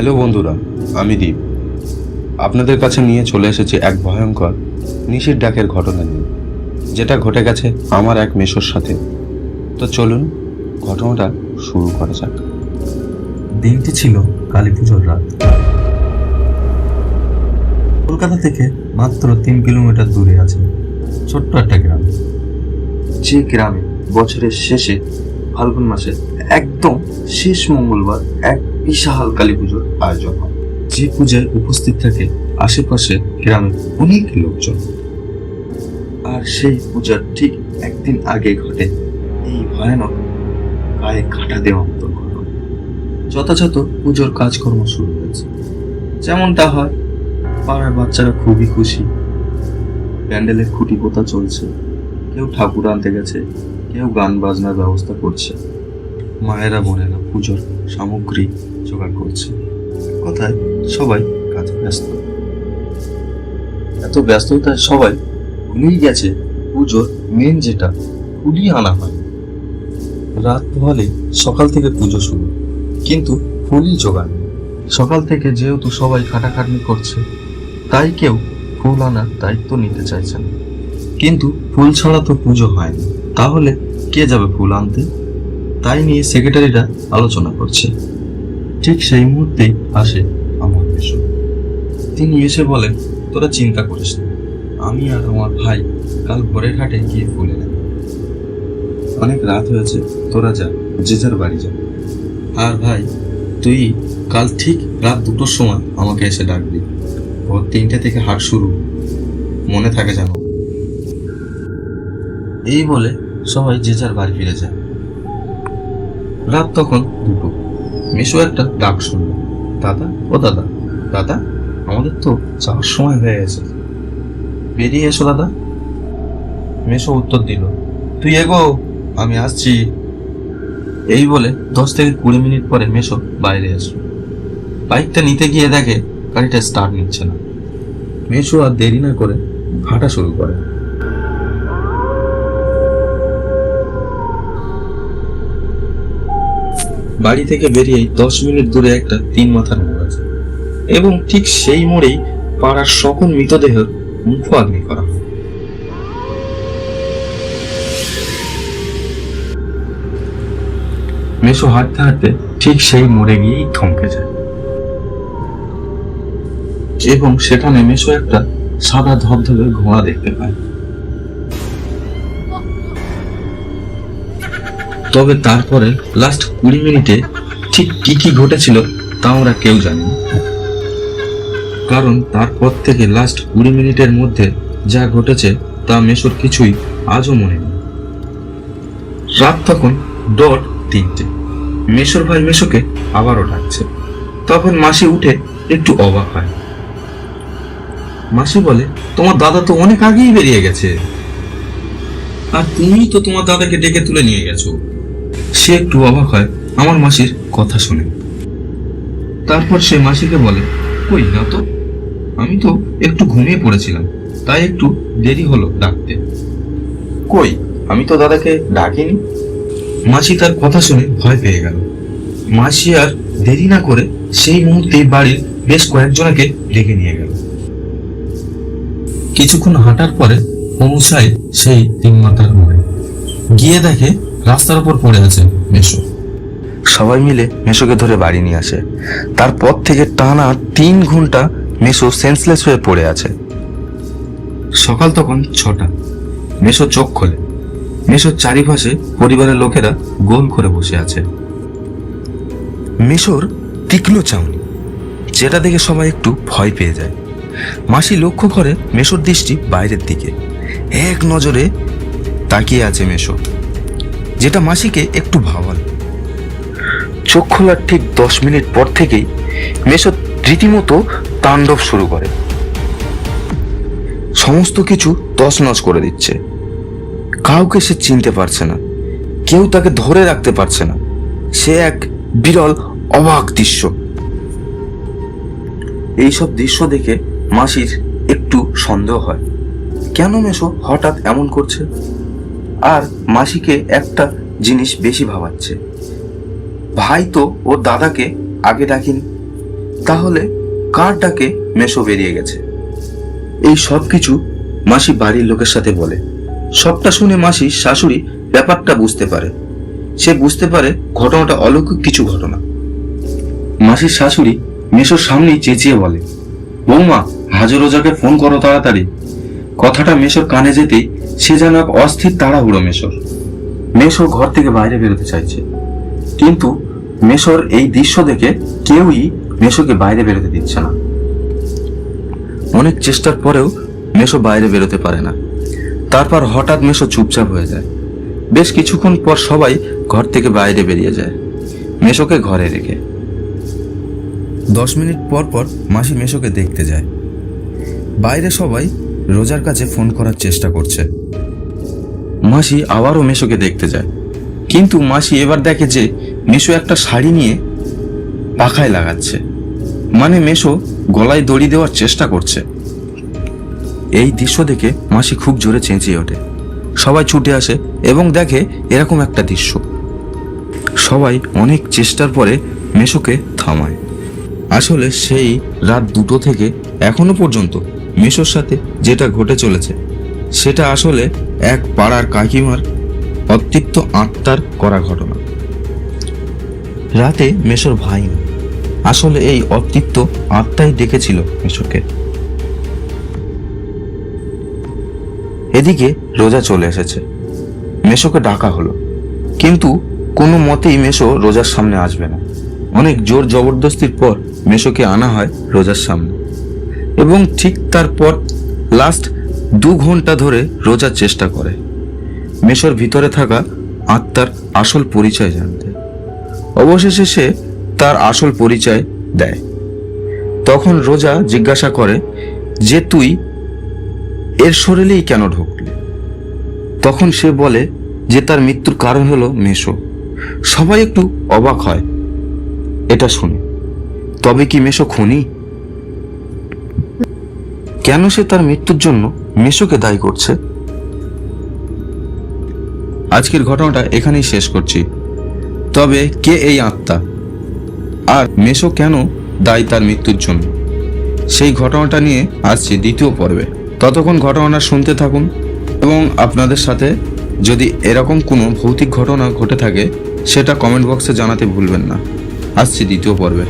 Hello বন্ধুরা, আমি দীপ। আপনাদের কাছে নিয়ে চলে এসেছি এক ভয়ঙ্কর, নিশির ডাকের ঘটনা নিয়ে, যেটা ঘটে গেছে আমার এক মেশোর সাথে। তো চলুন, ঘটনাটা শুরু করা যাক। দিনটি ছিল কালী পুজোর রাত। কলকাতা থেকে মাত্র তিন কিলোমিটার দূরে আছে ছোট্ট একটা গ্রাম। যে গ্রামে বছরের শেষে ফাল্গুন মাসে একদম শেষ মঙ্গলবার এক বিশাল কালী পুজোর আয়োজন হয়। যে পূজায় উপস্থিত থাকে আশেপাশে গ্রামের অনেক লোকজন। আর সেই পূজার ঠিক একদিন আগে ঘটে এই ভয়ানক গায়ে কাটা দেওয়া মতো ঘটনা যথাযথ পুজোর কাজকর্ম শুরু হয়েছে। যেমনটা হয়, পাড়ার বাচ্চারা খুবই খুশি। প্যান্ডেলের খুঁটি পোতা চলছে। কেউ ঠাকুর আনতে গেছে, কেউ গান বাজনার ব্যবস্থা করছে। মায়েরা বোনেরা পুজোর সামগ্রী জোগাড় করছে। কথায় সবাই কাজে ব্যস্ত। এত ব্যস্ততায় সবাই ভুলেই গেছে পুজোর মেন যেটা ফুলই আনা হয়। রাত হলে সকাল থেকে পুজো শুরু, কিন্তু ফুলই জোগাড় সকাল থেকে যেহেতু সবাই খাটাখাটনি করছে, তাই কেউ ফুল আনার দায়িত্ব নিতে চাইছে না। কিন্তু ফুল ছাড়া তো পুজো হয়নি। তাহলে কে যাবে ফুল আনতে? তাই নিয়ে সেক্রেটারিরা আলোচনা করছে। ঠিক সেই মুহূর্তেই আসে আমার মেশো তিনি এসে বলেন, তোরা চিন্তা করিস না, আমি আর আমার ভাই কাল ভোরের হাটে গিয়ে ফুল এনে দেব। অনেক রাত হয়েছে, তোরা যা যে যার বাড়ি যা। আর ভাই, তুই কাল ঠিক রাত দুটোর সময় আমাকে এসে ডাকবি। ভোর তিনটে থেকে হাট শুরু। মনে থাকে জানো এই বলে সবাই যে যার বাড়ি ফিরে যায়। রাত তখন দুটো। মিশু একটা ডাক শুনলো। দাদা? ও দাদা। দাদা? আমাদের তো যাওয়ার সময় হয়ে গেছে। বেরিয়ে এসো দাদা। মেশো উত্তর দিল, তুই এগো, আমি আসছি। এই বলে দশ থেকে কুড়ি মিনিট পরে মেশো বাইরে আসলো। বাইকটা নিতে গিয়ে দেখে গাড়িটা স্টার্ট নিচ্ছে না। মেশো আর দেরি না করে হাঁটা শুরু করে। বাড়ি থেকে বেরিয়ে দশ মিনিট দূরে একটা তিন মাথার মোড় আছে। এবং ঠিক সেই মোড়েই পাড়ার সকল মৃতদেহ মুখ আগ্নি করা মেশো হাঁটতে হাঁটতে ঠিক সেই মোড়ে গিয়েই থমকে যায়। এবং সেখানে মেশো একটা সাদা ধবধবে ঘোড়া দেখতে পায়। তবে তারপরে লাস্ট কুড়ি মিনিটে ঠিক কি কি ঘটেছিল তা আমরা কেউ জানি কারণ তারপর থেকে লাস্ট কুড়ি মিনিটের মধ্যে যা ঘটেছে তা মেশোর কিছুই আজও মনে নেই। রাত তখন ডট তিনটে। মেশোর ভাই মেশোকে আবারও ডাকছে। তখন মাসি উঠে একটু অবাক হয়। মাসি বলে, তোমার দাদা তো অনেক আগেই বেরিয়ে গেছে। আর তুমি তো তোমার দাদাকে ডেকে তুলে নিয়ে গেছো। সে একটু অবাক হয় আমার মাসির কথা শুনে। তারপর সে মাসিকে বলে কই না তো আমি তো একটু ঘুমিয়ে পড়েছিলাম তাই একটু দেরি হলো ডাকতে। কই আমি তো দাদাকে ডাকিনি। মাসি তার কথা শুনে ভয় পেয়ে গেল। মাসি আর দেরি না করে সেই মুহূর্তে বাড়ির বেশ কয়েকজনকে ডেকে নিয়ে গেল। কিছুক্ষণ হাঁটার পরে পৌঁছায় সেই তিন মাতার মোড়ে গিয়ে দেখে রাস্তার উপর পড়ে আছে মেশো। সবাই মিলে মেশোকে ধরে বাড়ি নিয়ে আসে। তারপর থেকে টানা তিন ঘণ্টা মেশো সেন্সলেস হয়ে পড়ে আছে। সকাল তখন ছটা। মেশো চোখ খোলে। মেশোর চারিপাশে পরিবারের লোকেরা গোল করে বসে আছে। মেশোর তীক্ষ্ণ চাউনি যেটা দেখে সবাই একটু ভয় পেয়ে যায়। মাসি লক্ষ্য করে মেশোর দৃষ্টি বাইরের দিকে। এক নজরে তাকিয়ে আছে মেশো। যেটা মাসিকে একটু ভাবাল। চোখ খোলার ঠিক দশ মিনিট পর থেকেই মেশো রীতিমতো তাণ্ডব শুরু করে। সমস্ত কিছু তছনছ করে দিচ্ছে। কাউকে সে চিনতে পারছে না। কেউ তাকে ধরে রাখতে পারছে না। সে এক বিরল, অবাক দৃশ্য। এইসব দৃশ্য দেখে মাসির একটু সন্দেহ হয়। কেন মেশো হঠাৎ এমন করছে? আর মাসিকে একটা জিনিস বেশি ভাবাচ্ছে। ভাই তো ওর দাদাকে আগে ডাকিনি। তাহলে কার ডাকে মেশো বেরিয়ে গেছে? এই সব কিছু মাসি বাড়ির লোকের সাথে বলে। সবটা শুনে মাসি শাশুড়ি ব্যাপারটা বুঝতে পারে। সে বুঝতে পারে ঘটনাটা অলৌকিক কিছু ঘটনা। মাসির শাশুড়ি মেশোর সামনেই চেঁচিয়ে বলে, বৌমা, হাজর ওজাকে ফোন করো তাড়াতাড়ি। কথাটা মেশোর কানে যেতেই সে যেন এক অস্থির তাড়াহুড়ো মেশোর। মেশো ঘর থেকে বাইরে বেরোতে চাইছে। কিন্তু মেশোর এই দৃশ্য দেখে কেউই মেশোকে বাইরে বেরোতে দিচ্ছে না। অনেক চেষ্টার পরেও মেশো বাইরে বেরোতে পারে না। তারপর হঠাৎ মেশো চুপচাপ হয়ে যায়। বেশ কিছুক্ষণ পর সবাই ঘর থেকে বাইরে বেরিয়ে যায়। মেশোকে ঘরে রেখে। দশ মিনিট পর পর মাসি মেশোকে দেখতে যায়। বাইরে সবাই রোজার কাছে ফোন করার চেষ্টা করছে। মাসি আবারও মেশোকে দেখতে যায়। কিন্তু মাসি এবার দেখে যে মেশো একটা শাড়ি নিয়ে পাখায় লাগাচ্ছে। মানে মেশো গলায় দড়ি দেওয়ার চেষ্টা করছে। এই দৃশ্য দেখে মাসি খুব জোরে চেঁচিয়ে ওঠে। সবাই ছুটে আসে এবং দেখে এরকম একটা দৃশ্য। সবাই অনেক চেষ্টার পরে মেশোকে থামায়। আসলে সেই রাত দুটো থেকে এখনও পর্যন্ত মেশোর সাথে যেটা ঘটে চলেছে, সেটা আসলে এক পাড়ার কাকিমার অতৃপ্ত আত্মার করা ঘটনা। রাতে মেশোর ভাই না আসলে এই অতৃপ্ত আত্মাই ডেকেছিল মেশোকে এদিকে রোজা চলে এসেছে। মেশোকে ডাকা হলো। কিন্তু কোনো মতেই মেশো রোজার সামনে আসবে না। অনেক জোর জবরদস্তির পর মেশোকে আনা হয় রোজার সামনে। এবং ঠিক তারপর লাস্ট দু ঘণ্টা ধরে রোজার চেষ্টা করে। মেশোর ভিতরে থাকা আত্মার আসল পরিচয় জানতে। অবশেষে সে তার আসল পরিচয় দেয়। তখন রোজা জিজ্ঞাসা করে যে, তুই এর শরীরেই কেন ঢুকলি? তখন সে বলে যে, তার মৃত্যুর কারণ হলো মেশো। সবাই একটু অবাক হয়। এটা শুনে। তবে কি মেশো খুনি? কেন সে তার মৃত্যুর জন্য মেশোকে দায়ী করছে? আজকের ঘটনাটা এখানেই শেষ করছি। তবে কে এই আত্মা? আর মেশো কেন দায়ী তার মৃত্যুর জন্য? সেই ঘটনাটা নিয়ে আসছি দ্বিতীয় পর্বে। ততক্ষণ ঘটনাটা শুনতে থাকুন এবং আপনাদের সাথে যদি এরকম কোনো ভৌতিক ঘটনা ঘটে থাকে, সেটা কমেন্ট বক্সে জানাতে ভুলবেন না। আসছি দ্বিতীয় পর্বে।